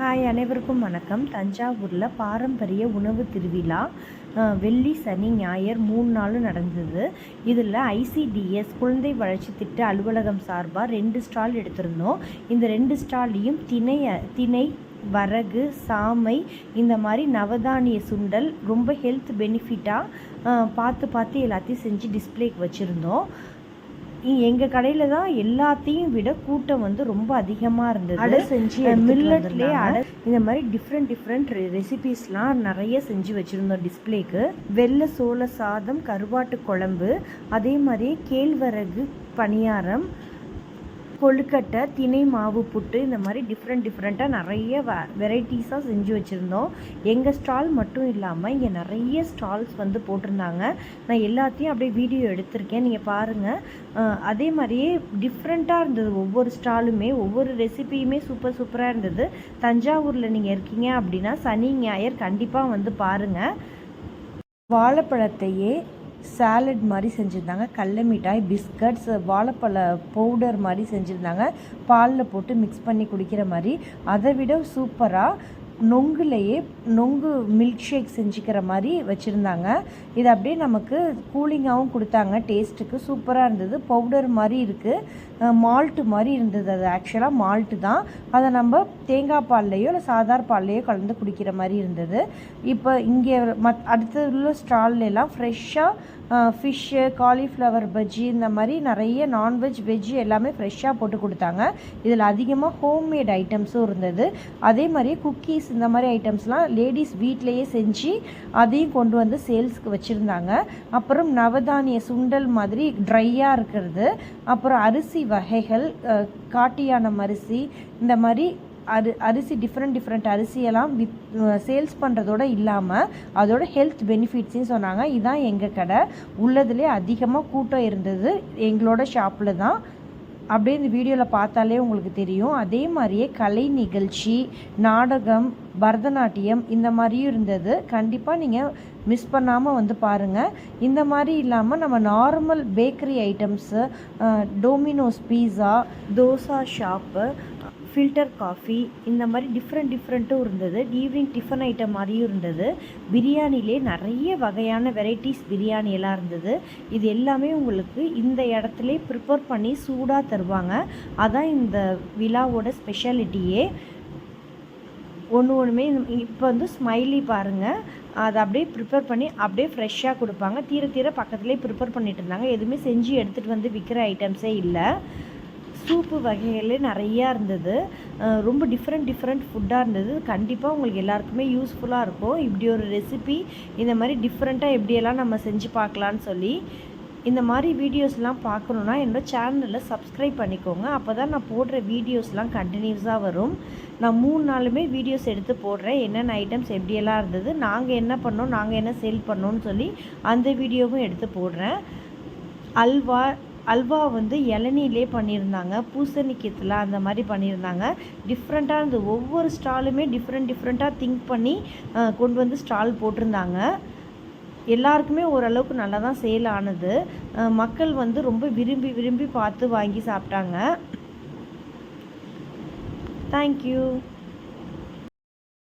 Hi அனைவருக்கும் வணக்கம். தஞ்சாவூரில் பாரம்பரிய உணவு திருவிழா வெள்ளி சனி ஞாயிறு மூணு நாளும் நடந்தது. இதில் ஐசிடிஎஸ் குழந்தை வளர்ச்சி திட்ட அலுவலகம் சார்பாக ரெண்டு ஸ்டால் எடுத்திருந்தோம். இந்த ரெண்டு ஸ்டால்லையும் திணை திணை வரகு சாமை இந்த மாதிரி நவதானிய சுண்டல் ரொம்ப ஹெல்த் பெனிஃபிட்டாக பார்த்து பார்த்து எல்லாத்தையும் செஞ்சு டிஸ்பிளேக்கு வச்சுருந்தோம். எங்கள் கடையில் தான் எல்லாத்தையும் விட கூட்டம் வந்து ரொம்ப அதிகமாக இருந்தது. அடை செஞ்சு மில்லட்லேயே அடை இந்த மாதிரி டிஃப்ரெண்ட் டிஃப்ரெண்ட் ரெசிபீஸ்லாம் நிறைய செஞ்சு வச்சுருந்தோம் டிஸ்பிளேக்கு வெள்ளை சோள சாதம் கருவாட்டு குழம்பு அதே மாதிரி கேழ்வரகு பணியாரம் கொழுக்கட்டை திணை மாவு புட்டு இந்த மாதிரி டிஃப்ரெண்ட் டிஃப்ரெண்ட்டாக நிறைய வெ வெரைட்டிஸாக செஞ்சு வச்சுருந்தோம். எங்கள் ஸ்டால் மட்டும் இல்லாமல் இங்கே நிறைய ஸ்டால்ஸ் வந்து போட்டிருந்தாங்க. நான் எல்லாத்தையும் அப்படியே வீடியோ எடுத்திருக்கேன். நீங்கள் பாருங்கள் அதே மாதிரியே டிஃப்ரெண்ட்டாக இருந்தது. ஒவ்வொரு ஸ்டாலுமே ஒவ்வொரு ரெசிபியுமே சூப்பர் சூப்பராக இருந்தது. தஞ்சாவூரில் நீங்கள் இருக்கீங்க அப்படின்னா சனி ஞாயிறு கண்டிப்பாக வந்து பாருங்கள் வாழைப்பழத்தையே சாலட் மாதிரி செஞ்சுருந்தாங்க. கடல மிட்டாய் பிஸ்கட்ஸ் வாழைப்பழ பவுடர் மாதிரி செஞ்சுருந்தாங்க. பாலில் போட்டு மிக்ஸ் பண்ணி குடிக்கிற மாதிரி. அதை விட சூப்பராக நொங்குலையே நொங்கு மில்க் ஷேக் செஞ்சுக்கிற மாதிரி வச்சுருந்தாங்க. இது அப்படியே நமக்கு கூலிங்காகவும் கொடுத்தாங்க. டேஸ்ட்டுக்கு சூப்பராக இருந்தது. பவுடர் மாதிரி இருக்குது மால்ட்டு மாதிரி இருந்தது அது ஆக்சுவலாக மால்ட்டு தான். அதை நம்ம தேங்காய் பால்லையோ இல்லை சாதார் பால்லையோ கலந்து குடிக்கிற மாதிரி இருந்தது. இப்போ இங்கே மத் அடுத்து உள்ள ஸ்டால்லாம் ஃப்ரெஷ்ஷாக ஃபிஷ்ஷு காலிஃப்ளவர் பஜ்ஜி இந்த மாதிரி நிறைய நான்வெஜ் வெஜ்ஜு எல்லாமே ஃப்ரெஷ்ஷாக போட்டு கொடுத்தாங்க. இதில் அதிகமாக ஹோம்மேட் ஐட்டம்ஸும் இருந்தது. அதே மாதிரியே குக்கீஸ் இந்த மாதிரி ஐட்டம்ஸ்லாம் லேடிஸ் வீட்டிலையே செஞ்சு அதையும் கொண்டு வந்து சேல்ஸ்க்கு வச்சுருந்தாங்க. அப்புறம் நவதானிய சுண்டல் மாதிரி ட்ரையாக இருக்கிறது. அப்புறம் அரிசி வகைகள் காட்டியானம் அரிசி இந்த மாதிரி அரி அரிசி டிஃப்ரெண்ட் டிஃப்ரெண்ட் அரிசியெல்லாம் வித் சேல்ஸ் பண்ணுறதோட இல்லாமல் அதோட ஹெல்த் பெனிஃபிட்ஸையும் சொன்னாங்க. இதுதான் எங்கள் கடை. உள்ளதுலேயே அதிகமாக கூட்டம் இருந்தது எங்களோட ஷாப்பில் தான். அப்படியே இந்த வீடியோவில் பார்த்தாலே உங்களுக்கு தெரியும். அதே மாதிரியே கலை நிகழ்ச்சி நாடகம் பரதநாட்டியம் இந்த மாதிரியும் இருந்தது. கண்டிப்பாக நீங்கள் மிஸ் பண்ணாமல் வந்து பாருங்கள் இந்த மாதிரி இல்லாமல் நம்ம normal bakery items Domino's pizza dosa shop filter coffee இந்த மாதிரி டிஃப்ரெண்ட் டிஃப்ரெண்ட்டும் இருந்தது. ஈவினிங் டிஃபன் ஐட்டம் மாதிரியும் இருந்தது. பிரியாணிலே நிறைய வகையான வெரைட்டிஸ் பிரியாணி எல்லாம் இருந்தது. இது எல்லாமே உங்களுக்கு இந்த இடத்துல ப்ரிப்பேர் பண்ணி சூடாக தருவாங்க. அதான் இந்த விழாவோட ஸ்பெஷாலிட்டியே ஒன்று ஒன்றுமே இப்போ வந்து ஸ்மைலி பாருங்கள் அதை அப்படியே ப்ரிப்பேர் பண்ணி அப்படியே ஃப்ரெஷ்ஷாக கொடுப்பாங்க. தீர தீர பக்கத்துலேயே ப்ரிப்பேர் பண்ணிட்டு இருந்தாங்க. எதுவுமே செஞ்சு எடுத்துகிட்டு வந்து விற்கிற ஐட்டம்ஸே இல்லை. சூப்பு வகைகளே நிறையா இருந்தது. ரொம்ப டிஃப்ரெண்ட் டிஃப்ரெண்ட் ஃபுட்டாக இருந்தது. கண்டிப்பாக உங்களுக்கு எல்லாருக்குமே யூஸ்ஃபுல்லாக இருக்கும். இப்படி ஒரு ரெசிபி இந்த மாதிரி டிஃப்ரெண்ட்டாக எப்படியெல்லாம் நம்ம செஞ்சு பார்க்கலான்னு சொல்லி இந்த மாதிரி வீடியோஸ்லாம் பார்க்கணுன்னா என்னோடய சேனலில் சப்ஸ்கிரைப் பண்ணிக்கோங்க. அப்போ தான் நான் போடுற வீடியோஸ்லாம் கண்டினியூஸாக வரும். நான் மூணு நாளுமே வீடியோஸ் எடுத்து போடுறேன். என்னென்ன ஐட்டம்ஸ் எப்படியெல்லாம் இருந்தது நாங்கள் என்ன பண்ணோம் நாங்கள் என்ன சேல் பண்ணோன்னு சொல்லி அந்த வீடியோவும் எடுத்து போடுறேன். அல்வா அல்வா வந்து இளநீலே பண்ணியிருந்தாங்க பூசணிக்கத்தில் அந்த மாதிரி பண்ணியிருந்தாங்க. டிஃப்ரெண்ட்டாக இருந்தது. ஒவ்வொரு ஸ்டாலுமே டிஃப்ரெண்ட் டிஃப்ரெண்ட்டாக திங்க் பண்ணி கொண்டு வந்து ஸ்டால் போட்டிருந்தாங்க. எல்லாருக்குமே ஓரளவுக்கு நல்லா தான் சேல் ஆனது மக்கள் வந்து ரொம்ப விரும்பி விரும்பி பார்த்து வாங்கி சாப்பிட்டாங்க. தேங்க்யூ